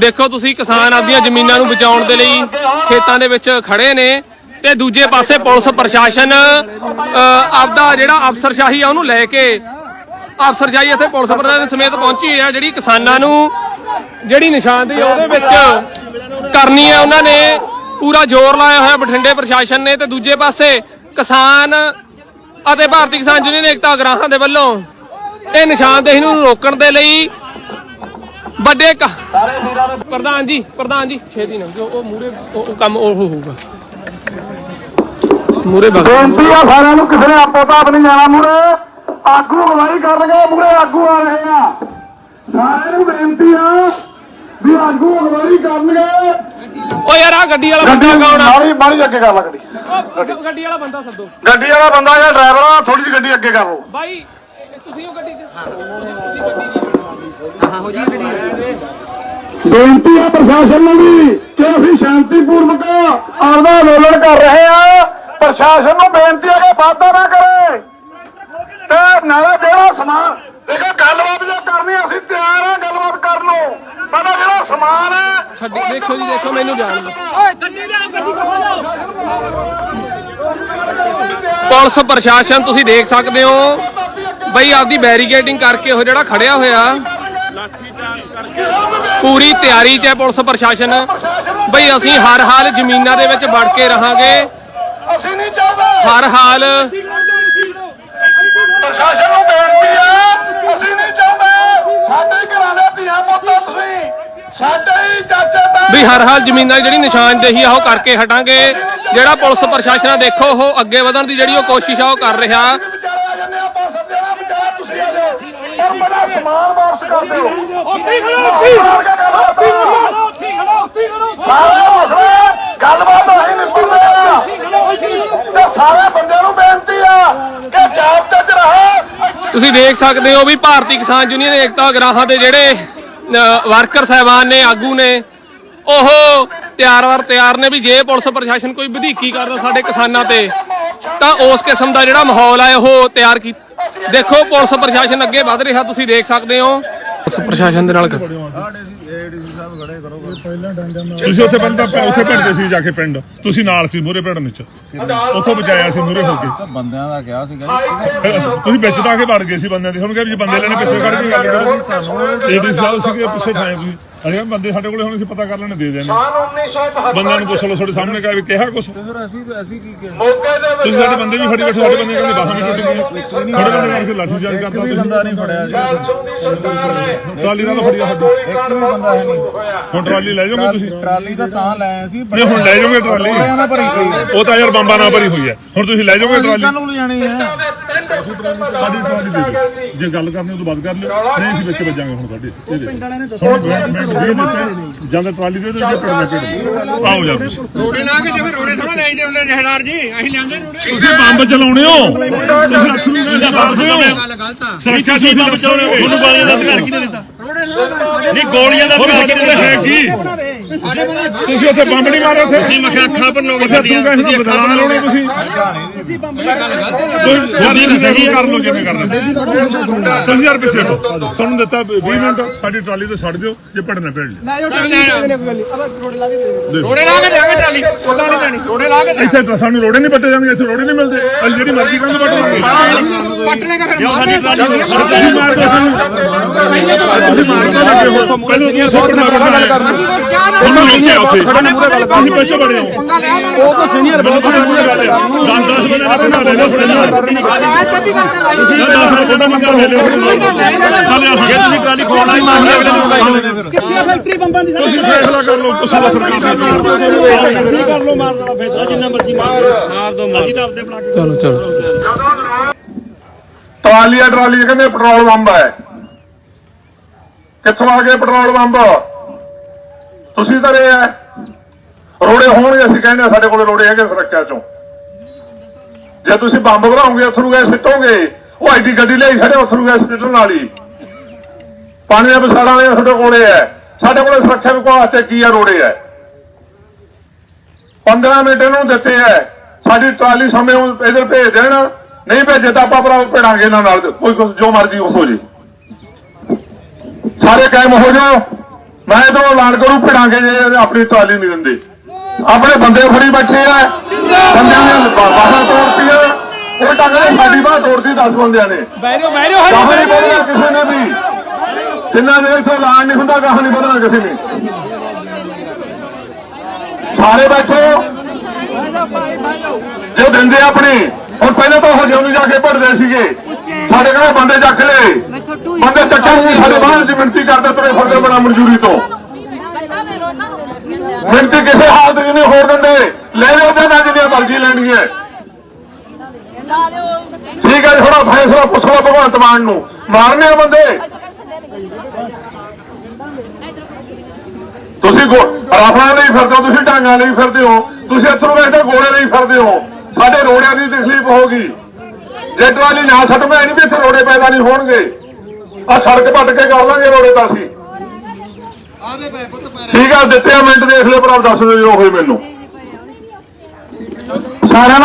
ਦੇਖੋ ਤੁਸੀਂ ਕਿਸਾਨ ਆਪਦੀਆਂ ਜ਼ਮੀਨਾਂ ਨੂੰ ਬਚਾਉਣ ਦੇ ਲਈ ਖੇਤਾਂ ਦੇ ਵਿੱਚ ਖੜੇ ਨੇ ਤੇ ਦੂਜੇ ਪਾਸੇ ਪੁਲਿਸ ਪ੍ਰਸ਼ਾਸਨ ਆਪਦਾ ਜਿਹੜਾ ਅਫਸਰਸ਼ਾਹੀ ਆ ਉਹਨੂੰ ਲੈ ਕੇ ਅਫਸਰਸ਼ਾਹੀ ਇੱਥੇ ਪੁਲਿਸ ਪ੍ਰਸ਼ਾਸਨ ਸਮੇਤ ਪਹੁੰਚੀ ਹੈ ਜਿਹੜੀ ਕਿਸਾਨਾਂ ਨੂੰ ਜਿਹੜੀ ਨਿਸ਼ਾਨਦੇਹੀ ਆ ਉਹਦੇ ਵਿੱਚ ਕਰਨੀ ਹੈ ਉਹਨਾਂ ਨੇ ਪੂਰਾ ਜ਼ੋਰ ਲਾਇਆ ਹੋਇਆ ਬਠਿੰਡੇ ਪ੍ਰਸ਼ਾਸਨ ਨੇ ਤੇ ਦੂਜੇ ਪਾਸੇ ਕਿਸਾਨ ਅਤੇ ਭਾਰਤੀ ਕਿਸਾਨ ਯੂਨੀਅਨ ਏਕਤਾ ਅਗਰਾਹਾਂ ਦੇ ਵੱਲੋਂ ਇਹ ਨਿਸ਼ਾਨਦੇਹੀ ਨੂੰ ਰੋਕਣ ਦੇ ਲਈ ਵੱਡੇ ਕ- ਪ੍ਰਧਾਨ ਜੀ ਪ੍ਰਧਾਨ ਜੀ ਛੇਤੀ ਨਾ ਜੋ ਉਹ ਮੂਰੇ ਉਹ ਕੰਮ ਉਹ ਹੋਊਗਾ। ਮੂਰੇ ਬਗ ਬੇਨਤੀ ਆ ਸਾਰਿਆਂ ਨੂੰ ਕਿਸੇ ਨੇ ਆਪੋ ਤਾਂ ਨਹੀਂ ਜਾਣਾ ਮੂਰੇ ਆਗੂ ਅਗਵਾਈ ਕਰਨਗੇ ਮੂਰੇ ਆਗੂ ਆ ਰਹੇ ਆ। ਸਾਰਿਆਂ ਨੂੰ ਬੇਨਤੀ ਆ ਵੀ ਆਗੂ ਅਗਵਾਈ ਕਰਨਗੇ। ਓ ਯਾਰ ਆ ਗੱਡੀ ਵਾਲਾ ਗੱਡੀ ਬੰਦਾ ਕੌਣ ਆ? ਮਾਰੀ ਮਾਰੀ ਅੱਗੇ ਕਰ ਲਾ ਗੱਡੀ। ਉਹ ਗੱਡੀ ਵਾਲਾ ਬੰਦਾ ਸੱਦੋ। ਗੱਡੀ ਵਾਲਾ ਬੰਦਾ ਜਾਂ ਡਰਾਈਵਰ ਆ ਥੋੜੀ ਜਿਹੀ ਗੱਡੀ ਅੱਗੇ ਕਰ ਬਾਈ ਇਹ ਤੁਸੀਂ ਉਹ ਗੱਡੀ 'ਚ ਬੇਨਤੀ ਆ ਪ੍ਰਸ਼ਾਸਨ ਨੂੰ ਵੀ ਕਿ ਅਸੀਂ ਸ਼ਾਂਤੀਪੂਰਵਕ ਆਪਦਾ ਅੰਦੋਲਨ ਕਰ ਰਹੇ ਆ ਪ੍ਰਸ਼ਾਸਨ ਨੂੰ ਬੇਨਤੀ ਹੈ ਕਿ ਵਾਧਾ ਨਾ ਕਰੇ। ਤੇ ਨਾਲੇ ਜਿਹੜਾ ਸਮਾਨ ਦੇਖੋ ਗੱਲਬਾਤ ਜੇ ਕਰਨੀ ਅਸੀਂ ਤਿਆਰ ਆ ਗੱਲਬਾਤ ਕਰਨ ਨੂੰ। ਸਾਡਾ ਜਿਹੜਾ ਸਮਾਨ ਹੈ ਛੱਡੀ ਦੇਖੋ ਜੀ ਦੇਖੋ ਮੈਨੂੰ ਜਾਣ ਦਿਓ। ਪੁਲਿਸ ਪ੍ਰਸ਼ਾਸਨ ਤੁਸੀਂ ਦੇਖ ਸਕਦੇ ਹੋ। ਬਈ ਆਪਦੀ ਬੈਰੀਕੇਡਿੰਗ ਕਰਕੇ ਉਹ ਜਿਹੜਾ ਖੜਿਆ ਹੋਇਆ। ਪੂਰੀ ਤਿਆਰੀ 'ਚ ਹੈ ਪੁਲਿਸ ਪ੍ਰਸ਼ਾਸਨ। ਬਈ ਅਸੀਂ ਹਰ ਹਾਲ ਜ਼ਮੀਨਾਂ ਦੇ ਵਿੱਚ ਵੜ ਕੇ ਰਹਾਂਗੇ। ਅਸੀਂ ਨਹੀਂ ਚਾਹੁੰਦੇ। ਹਰ ਹਾਲ ਪ੍ਰਸ਼ਾਸਨ ਨੂੰ ਬੇਨਤੀ ਹੈ ਅਸੀਂ ਨਹੀਂ ਚਾਹੁੰਦੇ। ਸਾਡੇ ਘਰਾਂ ਦੇ ਧੀਆਂ ਪੁੱਤਾਂ ਤੁਸੀਂ ਸਾਡੇ ਹੀ ਚਾਚੇ ਤਾਂ ਵੀ ਹਰ ਹਾਲ ਜ਼ਮੀਨਾਂ ਦੀ ਜਿਹੜੀ ਨਿਸ਼ਾਨਦੇਹੀ ਆ ਉਹ ਕਰਕੇ ਹਟਾਂਗੇ। ਜਿਹੜਾ ਪੁਲਿਸ ਪ੍ਰਸ਼ਾਸਨ ਆ ਦੇਖੋ ਉਹ ਅੱਗੇ ਵਧਣ ਦੀ ਜਿਹੜੀ ਉਹ ਕੋਸ਼ਿਸ਼ ਆ ਉਹ ਕਰ ਰਿਹਾ। ਸਮਾਨ ਵਾਪਸ ਕਰ ਦਿਓ। ਉੱਥੇ ਹੀ ਖੜੋ ਉੱਥੇ ਹੀ ਖੜੋ ਉੱਥੇ ਹੀ ਖੜੋ ਉੱਥੇ ਹੀ ਖੜੋ ਸਾਰੇ ਮਸਲੇ ਗੱਲਬਾਤ ਹੋਈ ਨਿਬੜਦੇ ਆ ਤੇ ਸਾਰੇ ਬੰਦਿਆਂ ਨੂੰ ਬੇਨਤੀ ਆ ਕਿ ਜਾਬਤੇ 'ਚ ਰਹੋ। ਤੁਸੀਂ ਦੇਖ ਸਕਦੇ ਹੋ ਵੀ ਭਾਰਤੀ ਕਿਸਾਨ ਯੂਨੀਅਨ ਏਕਤਾ ਗਰਾਹਾਂ ਦੇ ਜਿਹੜੇ ਵਰਕਰ ਸਹਿਬਾਨ ਨੇ, ਆਗੂ ਨੇ, ਉਹ ਤਿਆਰ ਵਾਰ ਤਿਆਰ ਨੇ ਵੀ ਜੇ ਪੁਲਿਸ ਪ੍ਰਸ਼ਾਸਨ ਕੋਈ ਵਧੀਕੀ ਕਰਦਾ ਸਾਡੇ ਕਿਸਾਨਾਂ ਤੇ, ਤਾਂ ਉਸ ਕਿਸਮ ਦਾ ਜਿਹੜਾ ਮਾਹੌਲ ਹੈ ਉਹ ਤਿਆਰ ਕੀ, ਦੇਖੋ ਪੁਲਿਸ ਪ੍ਰਸ਼ਾਸਨ ਅੱਗੇ ਵਧ ਰਿਹਾ, ਤੁਸੀਂ ਦੇਖ ਸਕਦੇ ਹੋ। ਪੁਲਿਸ ਪ੍ਰਸ਼ਾਸਨ ਦੇ ਨਾਲ ਕਰ- ਤੁਸੀਂ ਉੱਥੇ ਬੰਦਾ ਉੱਥੇ ਭਿੜਦੇ ਸੀ ਜਾ ਕੇ ਪਿੰਡ। ਤੁਸੀਂ ਨਾਲ ਸੀ ਮੂਰੇ ਭਿੜਨ ਵਿੱਚ। ਉੱਥੋਂ ਬਚਾਇਆ ਸੀ ਮੂਰੇ ਹੋ ਕੇ। ਬੰਦਿਆਂ ਦਾ ਕਿਹਾ ਸੀਗਾ ਤੁਸੀਂ ਵਿੱਚ ਤਾਂ ਆ ਕੇ ਵੜ ਗਏ ਸੀ ਬੰਦਿਆਂ ਦੇ। ਹੁਣ ਕਿਹਾ ਵੀ ਜੇ ਬੰਦੇ ਲੈਣੇ ਪਿੱਛੇ ਕੱਢ ਕੇ ਗੱਲ ਕਰੋ ਏਡੀ ਸਾਹਿਬ ਸੀਗੇ ਪਿੱਛੇ ਠਾਏ ਤੁਸੀਂ ਅਰੇ ਬੰਦੇ ਸਾਡੇ ਕੋਲੇ ਹੁਣ ਅਸੀਂ ਪਤਾ ਕਰ ਲੈਣੇ ਦੇ ਦੇਣੇ। ਬੰਦਿਆਂ ਨੂੰ ਪੁੱਛ ਲਓ ਤੁਹਾਡੇ ਸਾਹਮਣੇ ਕਹਾ ਵੀ ਕਿਹਾ ਕੁਛ। ਤੇ ਫਿਰ ਅਸੀਂ ਅਸੀਂ ਕੀ ਕਿਹਾ? ਤੁਸੀਂ ਸਾਡੇ ਬੰਦੇ ਵੀ ਫੜੀ ਬੈਠੇ ਸਾਡੇ ਬੰਦੇ ਕਹਿੰਦੇ ਬਾਹਾਂ ਵੀ ਟੁੱਟ ਗਈਆਂ ਸਾਡੇ ਬੰਦੇ ਕਰਕੇ ਲਾਠੀ ਚਾਰਜ ਇੱਕ ਕਰਤਾ ਤੁਸੀਂ। ਬੰਦਾ ਨਹੀਂ ਫੜਿਆ ਜੀ। ਟਰਾਲੀ ਨਾਲ ਫੜਿਆ ਸਾਡੀ। ਇੱਕ ਵੀ ਬੰਦਾ ਹੈ ਨਹੀਂ। ਹੁਣ ਟਰਾਲੀ ਲੈ ਜਾਓਗੇ ਤੁਸੀਂ? ਟਰਾਲੀ ਤਾਂ ਤਾਂ ਲੈ ਆਏ ਸੀ ਨਹੀਂ ਹੁਣ ਲੈ ਜਾਓਗੇ ਟਰਾਲੀ। ਉਹ ਤਾਂ ਯਾਰ ਬੰਬਾਂ ਨਾਲ ਭਰੀ ਹੋਈ ਹੈ। ਹੁਣ ਤੁਸੀਂ ਲੈ ਜਾਓਗੇ ਟਰਾਲੀ? ਕੱਲ ਨੂੰ ਲਿਜਾਣੀ ਹੈ ਸਾਡੀ। ਜੇ ਗੱਲ ਕਰਨੀ ਉਹ ਤੋਂ ਬਾਅਦ ਕਰ ਲਿਓ। ਨਹੀਂ ਅਸੀਂ ਵਿੱਚ ਵੱਜਾਂਗੇ ਹੁਣ ਸਾਡੇ ਇਹਦੇ ਨੇ ਮੈਂ ਮੈਂ ਦਿੱਤੇ ਜਾਂ ਟਰਾਲੀ ਦੇ ਪਿੰਡ ਆਓ ਜਾ ਤੁਸੀਂ ਰੋੜੇ ਲਾ ਕੇ ਜਿਵੇਂ ਰੋੜੇ ਥੋੜਾ ਲੈਂਦੇ ਹੁੰਦੇ ਜਹਦਾਰ ਜੀ। ਅਸੀਂ ਲੈਂਦੇ ਰੋੜੇ। ਤੁਸੀਂ ਬੰਬ ਚਲਾਉਣੇ ਹੋ। ਤੁਸੀਂ ਅੱਖੂ ਨੂੰ ਨਹੀਂ ਦੱਸਦੇ ਹੋ। ਗੱਲ ਗਲਤ ਆ। ਸੁਰੱਖਿਆ ਤੁਸੀਂ ਬੰਬ ਚਲਾਉਣੇ ਹੋ। ਤੁਹਾਨੂੰ ਗੋਲੀਆਂ ਦਾ ਅਧਿਕਾਰ ਕਿਹਨੇ ਦਿੱਤਾ? ਰੋੜੇ ਨਹੀਂ ਗੋਲੀਆਂ ਦਾ ਅਧਿਕਾਰ ਕਿਹਨੇ ਹੈ ਕੀ ਤੁਸੀਂ ਉੱਥੇ ਬੰਬ ਨਹੀਂ ਮਾਰੇ ਉੱਥੇ ਤੁਸੀਂ ਮੱਖਾਂ ਅੱਖਾਂ ਪਰ ਲੋਕ ਤੁਸੀਂ ਅੱਖਾਂ ਪਰ ਲਾਉਣੇ ਤੁਸੀਂ। ਤੁਸੀਂ ਵੀ ਸਹੀ ਕਰ ਲਓ ਜਿਵੇਂ ਕਰਨਾ। ਤੁਸੀਂ ਯਾਰ ਪਿੱਛੇ ਹਟੋ ਤੁਹਾਨੂੰ ਦਿੱਤਾ 20 ਮਿੰਟ ਸਾਡੀ ਟਰਾਲੀ ਤੇ ਛੱਡ ਦਿਓ ਜੇ ਪੜਨਾ ਪੈਣ ਰੋੜੇ ਲਾ ਕੇ ਦੇਾਂਗੇ ਟਰਾਲੀ। ਉਦਾਂ ਨਹੀਂ ਦੇਣੀ ਰੋੜੇ ਲਾ ਕੇ ਇੱਥੇ ਤਾਂ ਸਾਨੂੰ ਰੋੜੇ ਨਹੀਂ ਪੱਟੇ ਜਾਣਗੇ ਇੱਥੇ ਰੋੜੇ ਨਹੀਂ ਮਿਲਦੇ। ਅਸੀਂ ਜਿਹੜੀ ਮਰਜ਼ੀ ਕੰਧ ਪੱਟ ਲਾਂਗੇ। ਪੱਟ ਲੇਗਾ ਫਿਰ ਮਾਰ। ਦਿਓ ਸਾਨੂੰ ਪਹਿਲਾਂ ਤੁਸੀਂ ਸੁਪਰਨਾ ਕਰਨਾ ਨਾ ਉਹਨਾਂ ਲੋਕ ਉੱਥੇ। ਅਸੀਂ ਪਿੱਛੇ ਬੜੇ ਹੋ। ਪੰਗਾ ਲਿਆ ਨਾ ਉਹ ਤਾਂ ਸੀਨੀਅਰ ਬੰਦੇ ਕੋਲ ਪੂਰੇ ਗੱਲ ਹੈ 10 10 ਬੰਦੇ ਨਾਲ ਬੰਦਾ ਲੈ ਲਓ ਫੜਨਾ ਆਹ ਕਦੀ ਗੱਲ ਕਰ ਲਾਈ 10 10 ਬੰਦਾ ਬੰਦਾ ਲੈ ਲਿਓ। ਚੱਲ ਯਾਰ ਜੇ ਤੁਸੀਂ ਟਰਾਲੀ ਖੋਲਣਾ ਹੀ ਮਾਰਨਾ ਅਗਲੇ ਨੂੰ ਉਡਾਈ ਲੈਣੇ ਫਿਰ ਤੁਸੀਂ ਫੈਸਲਾ ਕਰ ਲਓ। ਕੁਛ ਦਾ ਸਰਕਾਰ ਦਾ ਕਰ ਲੋ ਮਾਰਨ ਵਾਲਾ ਫੈਸਲਾ ਜਿੰਨਾ ਮਰਜ਼ੀ ਮਾਰ ਦੋ ਅਸੀਂ ਤਾਂ ਆਪਦੇ ਬਣਾ ਕੇ ਚਲੋ ਚਲੋ। ਟਰਾਲੀ ਆ ਟਰਾਲੀ ਕਹਿੰਦੇ ਪੈਟਰੋਲ ਬੰਬ ਹੈ। ਕਿੱਥੋਂ ਆ ਗਏ ਪੈਟਰੋਲ ਬੰਬ? ਤੁਸੀਂ ਧਰੇ ਆ। ਰੋੜੇ ਹੋਣਗੇ, ਅਸੀਂ ਕਹਿੰਦੇ ਸਾਡੇ ਕੋਲ ਰੋੜੇ ਹੈਗੇ ਸੁਰੱਖਿਆ ਚੋਂ। ਜੇ ਤੁਸੀਂ ਬੰਬ ਬਣਾਓਗੇ ਅਥਰੂ ਗੈਸ ਸਿੱਟੋਗੇ, ਉਹ ਐਡੀ ਗੱਡੀ ਲਈ ਸਾਡੇ ਅਥਰੂ ਗੈਸ ਸਿੱਟਣ ਵਾਲੀ। ਪਾਣੀ ਦੇ ਬਸਾੜਾਂ ਵਾਲੇ ਤੁਹਾਡੇ ਕੋਲੇ ਹੈ ਸਾਡੇ ਕੋਲੇ ਸੁਰੱਖਿਆ ਵਿਭਾਗ ਵਾਸਤੇ ਕੀ ਆ ਰੋੜੇ ਹੈ 15 ਮਿੰਟ ਇਹਨੂੰ ਦਿੱਤੇ ਹੈ ਸਾਡੀ ਟਰਾਲੀ ਸਮੇਂ ਉਹ ਇਧਰ ਭੇਜ ਦੇਣ। ਨਹੀਂ ਭੇਜੇ ਤਾਂ ਆਪਾਂ ਭਰਾ ਭੇੜਾਂਗੇ ਇਹਨਾਂ ਨਾਲ। ਕੋਈ ਕੁਛ ਜੋ ਮਰਜ਼ੀ ਹੋ ਜੇ। ਸਾਰੇ ਕਾਇਮ ਹੋ ਜਾਓ। ਮੈਂ ਇਧਰੋਂ ਐਲਾਨ ਕਰੂ ਭਿੜਾਂਗੇ ਆਪਣੀ ਟਰਾਲੀ ਨਹੀਂ ਦਿੰਦੇ। ਆਪਣੇ ਬੰਦੇ ਫੜੀ ਬੈਠੇ ਆ। ਬੰਦਿਆਂ ਨੇ ਬਾਹਾਂ ਤੋੜਤੀਆਂ। ਉਹ ਟੰਗਰੇ ਸਾਡੀ ਬਾਹ ਤੋੜਤੀ 10 ਬੰਦਿਆਂ ਨੇ। ਗਾਹ ਨਹੀਂ ਬੋਲਣਾ ਕਿਸੇ ਨੇ ਵੀ। ਜਿੰਨਾ ਦੇ ਇੱਥੇ ਐਲਾਨ ਨਹੀਂ ਹੁੰਦਾ ਗਾਹ ਨਹੀਂ ਬੋਲਣਾ ਕਿਸੇ ਨੇ। ਸਾਰੇ ਬੈਠੋ। ਜੋ ਦਿੰਦੇ ਆਪਣੇ। ਹੁਣ ਪਹਿਲਾਂ ਤਾਂ ਉਹ ਜਿਉਂ ਜਾ ਕੇ ਭਰਦੇ ਸੀਗੇ। ਸਾਡੇ ਕੋਲ ਬੰਦੇ ਚੱਕ ਲਏ ਬੰਦੇ ਚੱਕਣ ਦੀ ਸਾਡੇ ਬਾਹਰ ਚ ਮਿੰਤੀ ਕਰਦੇ ਤੁਰੇ ਫਿਰਦੇ ਬਣਾ ਮਨਜ਼ੂਰੀ ਤੋਂ। ਮਿੰਤੀ ਕਿਸੇ ਹਾਲਤ 'ਚ ਨਹੀਂ ਹੋਰ ਦਿੰਦੇ। ਲੈ ਲਿਓ ਤੇ ਜਿੰਨੀਆਂ ਮਰਜ਼ੀ ਲੈਣੀਆਂ। ਠੀਕ ਹੈ ਜੀ, ਥੋੜਾ ਫੈਸਲਾ ਪੁੱਛ ਲਓ ਭਗਵੰਤ ਮਾਨ ਨੂੰ। ਮਾਰਨੇ ਆ ਬੰਦੇ। ਤੁਸੀਂ ਰਾਫਲਾਂ ਲਈ ਫਿਰਦੇ ਹੋ ਤੁਸੀਂ ਢਾਂਗਾਂ ਲਈ ਫਿਰਦੇ ਹੋ। ਤੁਸੀਂ ਇੱਥੋਂ ਵੇਖਦੇ ਗੋਲੇ ਲਈ ਫਿਰਦੇ ਹੋ। ਸਾਡੇ ਰੋੜਿਆਂ ਦੀ ਤਕਲੀਫ ਹੋਗੀ ਜੇ ਟਰਾਲੀ ਨਾ ਸੱਟਵੇਂ ਨਹੀਂ ਵੀ ਇੱਥੇ ਰੋੜੇ ਪੈਦਾ ਨਹੀਂ ਹੋਣਗੇ। ਆ ਸੜਕ ਪੱਟ ਕੇ ਕਰ ਲਾਂਗੇ ਰੋੜੇ ਤਾਂ ਅਸੀਂ। ਠੀਕ ਆ ਦਿੱਤੇ ਆ ਮਿੰਟ ਦੇਖ ਲਿਓ ਪਰ ਆਪ ਦੱਸ ਦਿਓ ਜੋ ਹੋਏ ਮੈਨੂੰ। ਸਾਰਿਆਂ ਨੂੰ